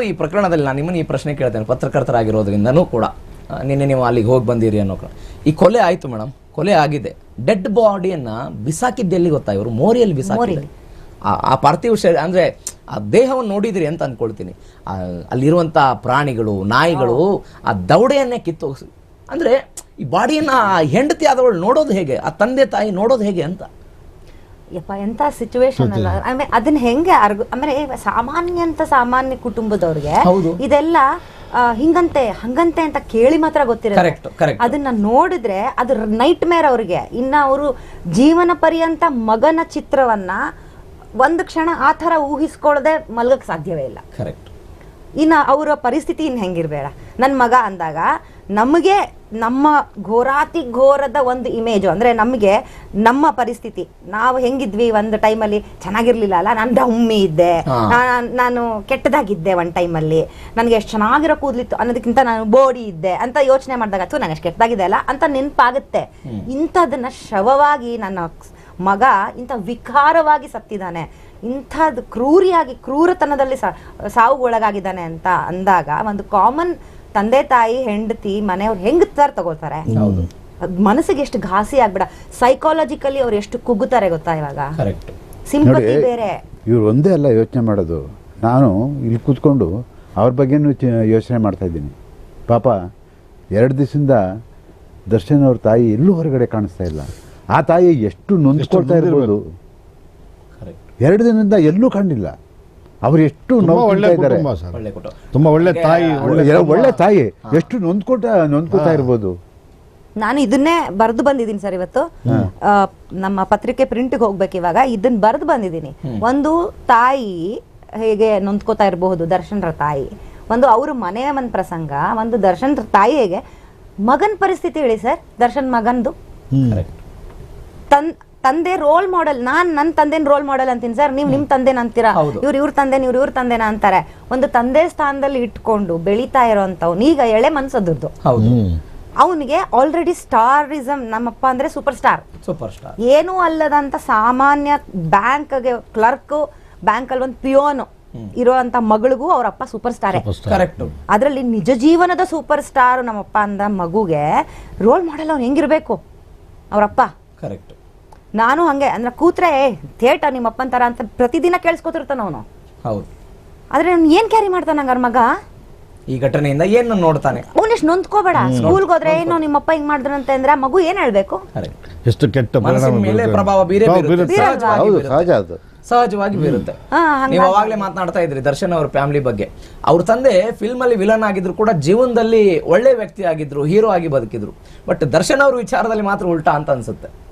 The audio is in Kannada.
ಈ ಪ್ರಕರಣದಲ್ಲಿ ನಾನು ನಿಮ್ಮನ್ನು ಈ ಪ್ರಶ್ನೆ ಕೇಳ್ತೇನೆ. ಪತ್ರಕರ್ತರಾಗಿರೋದ್ರಿಂದನೂ ಕೂಡ. ನಿನ್ನೆ ನೀವು ಅಲ್ಲಿಗೆ ಹೋಗಿ ಬಂದಿರಿ ಅನ್ನೋ ಈ ಕೊಲೆ ಆಯ್ತು ಮೇಡಮ್ ಕೊಲೆ ಆಗಿದೆ. ಡೆಡ್ ಬಾಡಿಯನ್ನ ಬಿಸಾಕಿದ್ದೆ ಎಲ್ಲಿ ಗೊತ್ತಾ ಇವರು? ಮೋರಿಯಲ್ಲಿ ಬಿಸಾಕಿದ್ದಾರೆ ಆ- ಆ ಪಾರ್ಥಿವ ಶರೀರ ಅಂದ್ರೆ ಆ ದೇಹವನ್ನು ನೋಡಿದ್ರಿ ಅಂತ ಅನ್ಕೊಳ್ತೀನಿ. ಆ, ಅಲ್ಲಿರುವಂತ ಪ್ರಾಣಿಗಳು ನಾಯಿಗಳು ಆ ದೌಡೆಯನ್ನೇ ಕಿತ್ತು ಅಂದ್ರೆ ಈ ಬಾಡಿಯನ್ನ ಆ ಹೆಂಡತಿ ಆದವಳು ನೋಡೋದು ಹೇಗೆ? ಆ ತಂದೆ ತಾಯಿ ನೋಡೋದು ಹೇಗೆ ಅಂತ. ಯಪ್ಪ ಎಂತ ಸಿಚುವೇಶನ್ ಅಲ್ಲ. ಆಮೇಲೆ ಅದನ್ನ ಹೆಂಗೆ ಅರ್ಗು ಆಮೇಲೆ ಸಾಮಾನ್ಯ ಅಂತ ಸಾಮಾನ್ಯ ಕುಟುಂಬದವ್ರಿಗೆ. ಇದೆಲ್ಲ ಹಿಂಗಂತೆ ಹಂಗಂತೆ ಅಂತ ಕೇಳಿ ಮಾತ್ರ ಗೊತ್ತಿರುತ್ತೆ. ಅದನ್ನ ನೋಡಿದ್ರೆ ಅದು ನೈಟ್ ಮೇರ್ ಅವ್ರಿಗೆ. ಇನ್ನ ಅವರು ಜೀವನ ಪರ್ಯಂತ ಮಗನ ಚಿತ್ರವನ್ನ ಒಂದು ಕ್ಷಣ ಆ ತರ ಊಹಿಸ್ಕೊಳ್ಳದೆ ಮಲ್ಗಕ್ ಸಾಧ್ಯವೇ ಇಲ್ಲ. ಕರೆಕ್ಟ್ ಇನ್ನು ಅವರ ಪರಿಸ್ಥಿತಿ ಇನ್ನು ಹೆಂಗಿರ್ಬೇಡ. ನನ್ನ ಮಗ ಅಂದಾಗ ನಮಗೆ ನಮ್ಮ ಘೋರಾತಿ ಘೋರದ ಒಂದು ಇಮೇಜು ಅಂದರೆ ನಮಗೆ ನಮ್ಮ ಪರಿಸ್ಥಿತಿ. ನಾವು ಹೆಂಗಿದ್ವಿ ಒಂದು ಟೈಮಲ್ಲಿ ಚೆನ್ನಾಗಿರ್ಲಿಲ್ಲ ಅಲ್ಲ? ನಾನು ಡಮ್ಮಿ ಇದ್ದೆ. ನಾನ್- ನಾನು ಕೆಟ್ಟದಾಗಿದ್ದೆ ಒಂದು ಟೈಮಲ್ಲಿ ನನಗೆ ಎಷ್ಟು ಚೆನ್ನಾಗಿರೋ ಕೂದಲಿತ್ತು ಅನ್ನೋದಕ್ಕಿಂತ ನಾನು ಬೋಡಿ ಇದ್ದೆ ಅಂತ ಯೋಚನೆ ಮಾಡಿದಾಗ ಅಥವಾ ನಾನು ಎಷ್ಟು ಕೆಟ್ಟದಾಗಿದೆ ಅಲ್ಲ? ಅಂತ ನೆನಪಾಗುತ್ತೆ. ಇಂಥದನ್ನ ಶವವಾಗಿ ನನ್ನ ಮಗ ಇಂಥ ವಿಕಾರವಾಗಿ ಸತ್ತಿದ್ದಾನೆ ಇಂಥದ್ದು ಕ್ರೂರಿಯಾಗಿ ಕ್ರೂರತನದಲ್ಲಿ ಸಾವು ಸಾವುಗೊಳಗಾಗಿದ್ದಾನೆ ಅಂತ ಅಂದಾಗ ಒಂದು ಕಾಮನ್ ತಂದೆ ತಾಯಿ ಹೆಂಡತಿ ಮನೆಯವ್ರು ಹೆಂಗ್ ಸರ್ ತಗೋತಾರೆ ಅದ್ ಮನಸ್ಸಿಗೆ ಎಷ್ಟು ಘಾಸಿ ಆಗ್ಬಿಡ ಸೈಕಾಲಜಿಕಲಿ ಅವ್ರು ಎಷ್ಟು ಕುಗ್ಗುತ್ತಾರೆ ಗೊತ್ತಾ ಇವಾಗ? ಸಿಂಪತಿ ಬೇರೆ. ಇವ್ರು ಒಂದೇ ಅಲ್ಲ ಯೋಚನೆ ಮಾಡೋದು. ನಾನು ಇಲ್ಲಿ ಕೂತ್ಕೊಂಡು ಅವ್ರ ಬಗ್ಗೆನೂ ಯೋಚನೆ ಮಾಡ್ತಾ ಇದ್ದೀನಿ. ಪಾಪ ಎರಡು ದಿವಸದಿಂದ ದರ್ಶನ್ ಅವ್ರ ತಾಯಿ ಎಲ್ಲೂ ಹೊರಗಡೆ ಕಾಣಿಸ್ತಾ ಇಲ್ಲ. ಆ ತಾಯಿ ಎಷ್ಟು ನೊಂದ್ಕೊಳ್ತಾ ಇರ್ಬೋದು. ಕರೆಕ್ಟ್ ಎರಡು ದಿನದಿಂದ ಎಲ್ಲೂ ಕಂಡಿಲ್ಲ ಅವ್ರು ಎಷ್ಟು ತುಂಬಾ ಒಳ್ಳೆ ತಿಂತಾ ಇದ್ದಾರೆ ಸರ್. ಒಳ್ಳೆ ಕುಟುಂಬ. ತುಂಬಾ ಒಳ್ಳೆ ತಾಯಿ ಒಳ್ಳೆ ಒಳ್ಳೆ ತಾಯಿ. ಎಷ್ಟು ನೊಂದ್ಕೊಟ್ಟ ನೊಂದ್ಕೊತಾ ಇರ್ಬೋದು. ನಾನು ಇದನ್ನೇ ಬರೆದು ಬಂದಿದ್ದೀನಿ ಸರ್ ಇವತ್ತು. ಆ, ನಮ್ಮ ಪತ್ರಿಕೆ ಪ್ರಿಂಟ್ಗೆ ಹೋಗ್ಬೇಕು ಇವಾಗ. ಇದನ್ನ ಬರೆದು ಬಂದಿದ್ದೀನಿ. ಒಂದು ತಾಯಿ ಹೇಗೆ ನೊಂದ್ಕೋತಾ ಇರಬಹುದು ದರ್ಶನ್ರ ತಾಯಿ. ಒಂದು ಅವ್ರ ಮನೆಯ ಒಂದು ಪ್ರಸಂಗ ಒಂದು ದರ್ಶನರ ತಾಯಿ ಹೇಗೆ. ಮಗನ್ ಪರಿಸ್ಥಿತಿ ಹೇಳಿ ಸರ್ ದರ್ಶನ್ ಮಗನ್ದು ಕರೆಕ್ಟ್ ತನ್ ತಂದೆ ರೋಲ್ ಮಾಡೆಲ್ ನಾನ್ ನನ್ನ ತಂದೆನ ರೋಲ್ ಮಾಡೆಲ್ ಅಂತೀನಿ ಸರ್ ನೀವು ನಿಮ್ ತಂದೆನ ಅಂತೀರಾ? ಹೌದು. ಇವ್ರು ಇವ್ರ ತಂದೆ ಇವ್ರು ಇವ್ರ ತಂದೆನ ಅಂತಾರೆ. ಒಂದು ತಂದೆ ಸ್ಥಾನದಲ್ಲಿ ಇಟ್ಕೊಂಡು ಬೆಳೀತಾ ಇರೋಂಥವ್ನು ಈಗ ಎಳೆ ಮನ್ಸೋದ್ರದ್ದು ಹೌದು. ಅವನಿಗೆ ಆಲ್ರೆಡಿ ಸ್ಟಾರಿಸಮ್ ನಮ್ಮಪ್ಪ ಅಂದ್ರೆ ಸೂಪರ್ ಸ್ಟಾರ್ ಸೂಪರ್ ಸ್ಟಾರ್ ಏನೂ ಅಲ್ಲದಂತ ಸಾಮಾನ್ಯ ಬ್ಯಾಂಕ್ಗೆ ಕ್ಲರ್ಕ್ ಬ್ಯಾಂಕ್ ಅಲ್ಲಿ ಒಂದು ಪಿಯೋನು ಇರುವಂತ ಮಗಳಿಗೂ ಅವರಪ್ಪ ಸೂಪರ್ ಸ್ಟಾರ್ ಕರೆಕ್ಟ್ ಅದರಲ್ಲಿ ನಿಜ ಜೀವನದ ಸೂಪರ್ ಸ್ಟಾರ್ ನಮ್ಮಪ್ಪ ಅಂದ ಮಗುಗೆ ರೋಲ್ ಮಾಡೆಲ್ ಅವ್ನು ಹೆಂಗಿರ್ಬೇಕು? ಅವರಪ್ಪ. ಕರೆಕ್ಟ್ ನಾನು ಹಂಗೆ ಅಂದ್ರೆ ಕೂತ್ರೆ ಥೇಟ ನಿಮ್ಮಪ್ಪನ ತರ ಅಂತ ಪ್ರತಿದಿನ ಕೇಳಿಸ್ಕೊತಿರ್ತಾನ ಅವನು. ಹೌದು. ಆದ್ರೆ ಅವ್ನು ಏನ್ ಕ್ಯಾರಿ ಮಾಡ್ತಾನ ಹಂಗಾರ ಮಗ? ಈ ಘಟನೆಯಿಂದ ಏನು ನೋಡ್ತಾನೆ? ಅವನಿಷ್ಟು ನೊಂದ್ಕೋಬೇಡ. ಸ್ಕೂಲ್ಗೆ ಹೋದ್ರೆ ಏನೋ ನಿಮ್ಮಪ್ಪ ಹಿಂಗ್ ಮಾಡಿದ್ರಂತೆ ಅಂದ್ರೆ ಆ ಮಗು ಏನ್ ಹೇಳ್ಬೇಕು? ಎಷ್ಟು ಕೆಟ್ಟ ಮನಸ್ಸಿನ ಪರಿಣಾಮ ಮೇಲೆ ಬೀರುತ್ತೆ. ಪ್ರಭಾವ ಬೀರೇ ಪ್ರಭಾವ ಬೀರುತ್ತೆ. ಬೀರುತ್ತೆ. ಸಹಜವಾಗಿ ಹೌದು ಬೀರುತ್ತೆ. ಸಹಜ ಅದು. ಸಹಜವಾಗಿ ಬೀರುತ್ತೆ. ಹಾ, ನೀವು ಅವಾಗಲೇ ಮಾತನಾಡ್ತಾ ಇದ್ರಿ ದರ್ಶನ್ ಅವ್ರ ಫ್ಯಾಮಿಲಿ ಬಗ್ಗೆ. ಅವ್ರ ತಂದೆ ಫಿಲ್ಮ್ ಅಲ್ಲಿ ವಿಲನ್ ಆಗಿದ್ರು ಕೂಡ ಜೀವನದಲ್ಲಿ ಒಳ್ಳೆ ವ್ಯಕ್ತಿ ಆಗಿದ್ರು ಹೀರೋ ಆಗಿ ಬದುಕಿದ್ರು. ಬಟ್ ದರ್ಶನ್ ಅವ್ರ ವಿಚಾರದಲ್ಲಿ ಮಾತ್ರ ಉಲ್ಟಾ ಅಂತ ಅನ್ಸುತ್ತೆ.